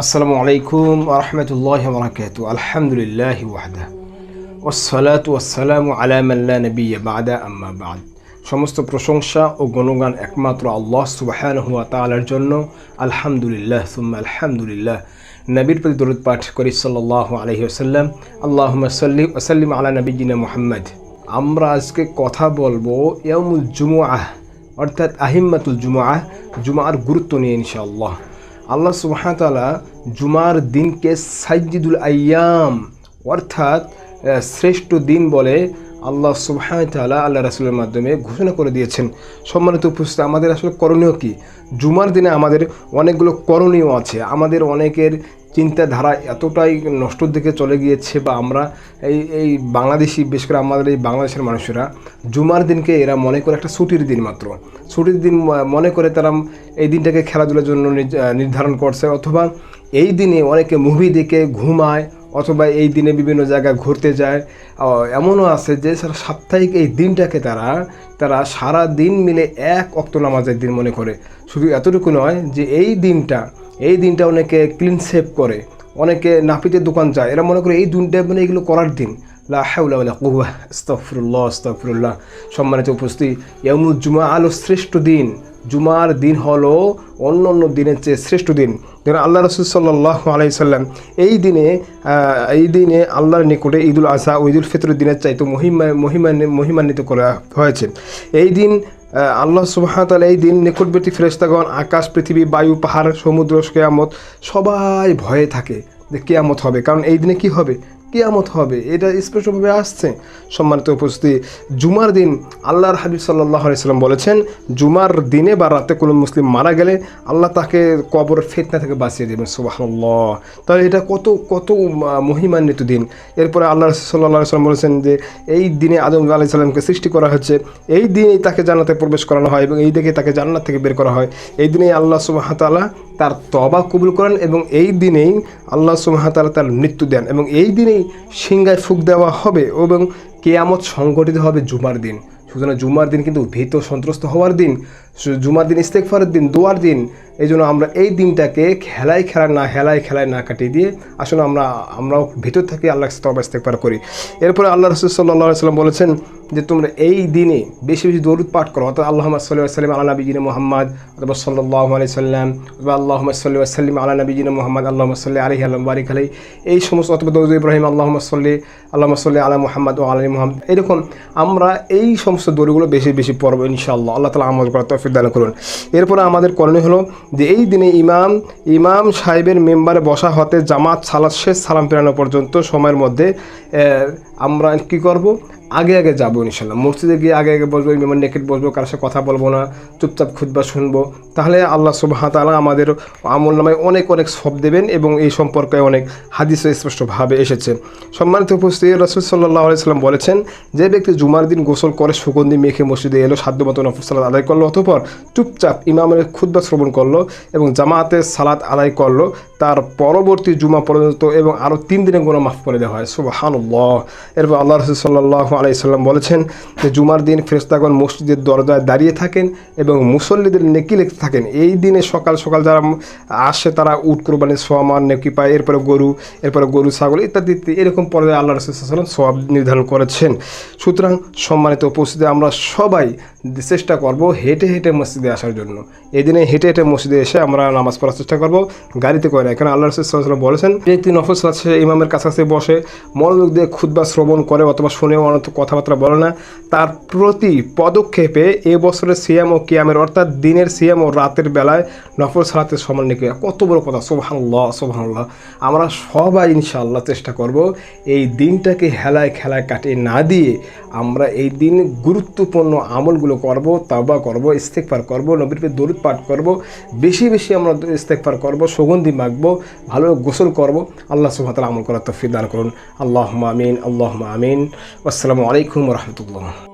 আসসালামু আলাইকুম আরহামতুল্লাহ বরাকাত আলহামদুলিল্লাহ ওয়াহদা ওসালাত ওয়াসালামু আলা মাল্লা নবী বাদা, আম্মা বাদ। সমস্ত প্রশংসা ও গুণগান একমাত্র আল্লাহ সুবাহান হুয়া তালার জন্য। আলহামদুলিল্লাহ, সুম্মা আলহামদুলিল্লাহ। নবীর প্রতি দরুদ পাঠ করি সাল্লাহ আলহি আসাল্লাম আল্লাহ সাল্লি ওসাল্লিম আলা নবীজিনা মুহাম্মদ। আমরা আজকে কথা বলব ইয়ামুল জুমুআহ, অর্থাৎ আহিম্মাতুল জুমুআহ জুমার গুরুত্ব নিয়ে ইনশাআল্লাহ। আল্লাহ সুবাহতালা জুমার দিনকে সাইজিদুল আয়াম অর্থাৎ শ্রেষ্ঠ দিন বলে আল্লাহ সুবাহতালা আল্লাহ রাসুলের মাধ্যমে ঘোষণা করে দিয়েছেন। সম্মানিত উপস্থিত, আমাদের আসলে করণীয় কি? জুমার দিনে আমাদের অনেকগুলো করণীয় আছে। আমাদের অনেকের চিন্তাধারা এতটাই নষ্টর দিকে চলে গিয়েছে বা আমরা এই এই বাংলাদেশি, বিশেষ করে আমাদের এই বাংলাদেশের মানুষেরা, জুমার দিনকে এরা মনে করে একটা ছুটির দিন মাত্র। ছুটির দিন মনে করে তারা এই দিনটাকে খেলাধুলার জন্য নির্ধারণ করছে অথবা এই দিনে অনেকে মুভি দেখে ঘুমায় অথবা এই দিনে বিভিন্ন জায়গায় ঘুরতে যায়। এমনও আছে যে সাপ্তাহিক এই দিনটাকে তারা তারা সারা দিন মিলে এক অক্ত নামাজের দিন মনে করে। শুধু এতটুকু নয় যে এই দিনটা এই দিনটা অনেকে ক্লিন সেভ করে। অনেকে নাপিতের দোকান যায়, এরা মনে করে এই দিনটা মানে এগুলো করার দিন। লা হাওলা ওয়ালা কুওয়া আস্তাগফিরুল্লাহ আস্তাগফিরুল্লাহ সম্মানিত উপস্থিত ইয়ামুল জুমা আলো শ্রেষ্ঠ দিন। জুমার দিন হলো অন্য অন্য দিনের চেয়ে শ্রেষ্ঠ দিন। যেন আল্লাহ রসুল সাল্লাহ আলাইসাল্লাম এই দিনে এই দিনে আল্লাহর নিকটে ঈদুল আজহা ও ঈদুল ফিতরের দিনের চাইতে মহিমা মহিমান মহিমান্বিত করা হয়েছে। এই দিন আল্লাহ সুবাহতাল এই দিন নিকটবর্তী ফেরেস্তাগণ আকাশ, পৃথিবী, বায়ু, পাহাড়, সমুদ্র, কেয়ামত সবাই ভয়ে থাকে যে কেয়ামত হবে। কারণ এই দিনে কি হবে? কেয়ামত হবে, এটা স্পষ্টভাবে আসছে। সম্মানিত উপস্থিতি, জুমার দিন আল্লাহর হাবিব সাল্লাহ আলাইসাল্লাম বলেছেন, জুমার দিনে বা রাতে কোনো মুসলিম মারা গেলে আল্লাহ তাকে কবর, ফেতনা থেকে বাঁচিয়ে দেবেন সুবাহান্লাহ তাহলে এটা কত কত মহিমান্বিত দিন। এরপরে আল্লাহ সাল্লাহ সাল্লাম বলেছেন যে, এই দিনে আদম আলাহি সাল্লামকে সৃষ্টি করা হচ্ছে, এই দিনেই তাকে জান্নাতে প্রবেশ করানো হয় এবং এই দিকে তাকে জান্নাত থেকে বের করা হয়। এই দিনেই আল্লাহ সুবাহতালা তার তবা কবুল করেন এবং এই দিনেই আল্লাহ সুবাহতালা তার মৃত্যু দেন এবং এই দিনেই সিংগায় ফুক দেওয়া হবে এবং কেয়ামত সংগঠিত হবে জুমার দিন। সুতরাং জুমার দিন কিন্তু ভীত সন্ত্রস্ত হওয়ার দিন জুমার দিন ইস্তেকফারের দিন, দোয়ার দিন এই জন্য আমরা এই দিনটাকে খেলায় খেলা না, হেলায় খেলায় না কাটিয়ে দিয়ে আসলে আমরা আমরাও ভিতর থেকে আল্লাহ তবা ইস্তেকফার করি। এরপরে আল্লাহ রসুল সাল্লাহ সাল্লাম বলেছেন যে তোমরা এই দিনে বেশি বেশি দরুদ পাঠ করো। অর্থাৎ আল্লাহ সাল্লাহ সাল্লাম আল্লাহ নবীজিন মোহাম্মদ, অথবা সাল্লাহ আলি সাল্লাম, অথবা আল্লাহ সাল্লাহ সাল্লিম আল্লাহ নবীজিন মোহাম্মদ আল্লাহ সাল্লাহ আলহি আল্লাহ বারিক আলাই এই সমস্ত অথবা দৌদ ইব্রাহিম আল্লাহ সাল্লি আল্লাহ সাল্লি আলা মোহাম্মদ ও আলী মোহাম্মদ। এরকম আমরা এই সমস্ত দড়িগুলো বেশি বেশি পড়ব ইনশাআল্লাহ। আল্লাহ তালা আমল করার তৌফিক দান করুন। এরপরে আমাদের করণীয় হলো যে এই দিনে ইমাম ইমাম সাহেবের মেম্বারে বসা হতে জামাত সালাদ শেষ সালাম ফেরানো পর্যন্ত সময়ের মধ্যে আমরা কি করব? আগে আগে যাব ইনশাল্লাহ। মসজিদে গিয়ে আগে আগে বসবো ইমামের নেকেট বসবো, কারোর সাথে কথা বলব না, চুপচাপ খুদবা শুনব। তাহলে আল্লাহ সুবাহ তাআলা আমাদের আমল নামায় অনেক অনেক সব দেবেন এবং এই সম্পর্কে অনেক হাদিসে স্পষ্টভাবে এসেছে। সম্মানিত উপস্থিত, রসুল সাল্লাহ আলাইসাল্লাম বলেছেন, যে ব্যক্তি জুমার দিন গোসল করে সুগন্ধি মেখে মসজিদে এলো, সাধ্যমতো নফর সালাদ আদায় করল, অতপর চুপচাপ ইমামের খুদ্া শ্রবণ করল এবং জামাতে সালাত আদায় করল, তার পরবর্তী জুমা পর্যন্ত এবং আরও তিন দিনের গুণা মাফ করে দেওয়া হয়। সুবাহানুল্লাহ। এরপর আল্লাহ রসুল সাল্লাহ আলাইসাল্লাম বলেছেন যে জুমার দিন ফেরেস্তাগণ মসজিদের দরজায় দাঁড়িয়ে থাকেন এবং মুসল্লিদের নেকি লেখতে থাকেন। এই দিনে সকাল সকাল যারা আসে তারা উট, কোরবানির সোয়ামান নেকি পায়, এরপরে গরু এরপরে গরু, ছাগল ইত্যাদি ইত্যাদি। এরকম পর্যায়ে আল্লাহ রসুল সোয়াব নির্ধারণ করেছেন। সুতরাং সম্মানিত উপস্থিতি আমরা সবাই চেষ্টা করব হেঁটে হেঁটে মসজিদে আসার জন্য। এই দিনে হেঁটে হেঁটে মসজিদে এসে আমরা নামাজ পড়ার চেষ্টা করব। গাড়িতে করে না এখানে আল্লাহ রসুলাম বলেছেন নফল সালাত শেষে ইমামের কাছাকাছি বসে মনোযোগ দিয়ে খুদ্া শ্রবণ করে অথবা শুনে অনত কথাবার্তা বলে না, তার প্রতি পদক্ষেপে এ বছরের সিয়াম ও কিয়ামের অর্থাৎ দিনের সিয়াম ও রাতের বেলায় নফল সালাতের সমান নিকে কত বড় কথা। সোভাল্লাহ সোভাল্লাহ আমরা সবাই ইনশাআল্লাহ চেষ্টা করব এই দিনটাকে হেলায় খেলায় কাটিয়ে না দিয়ে আমরা এই দিন গুরুত্বপূর্ণ আমলগুলো করব তাবা করব ইস্তেকফার করব, নবীর পেয়ে দরুদ পাঠ করব, বেশি বেশি আমরা ইস্তেকফার করব, সুগন্ধি মাখবো, ভালো গোসল করব, আল্লাহ সুহাতাল আমল করার তফিদান করুন। আল্লাহ আমিন আল্লাহ আমিন। আসসালামু আলাইকুম রহমতুল্লাহ।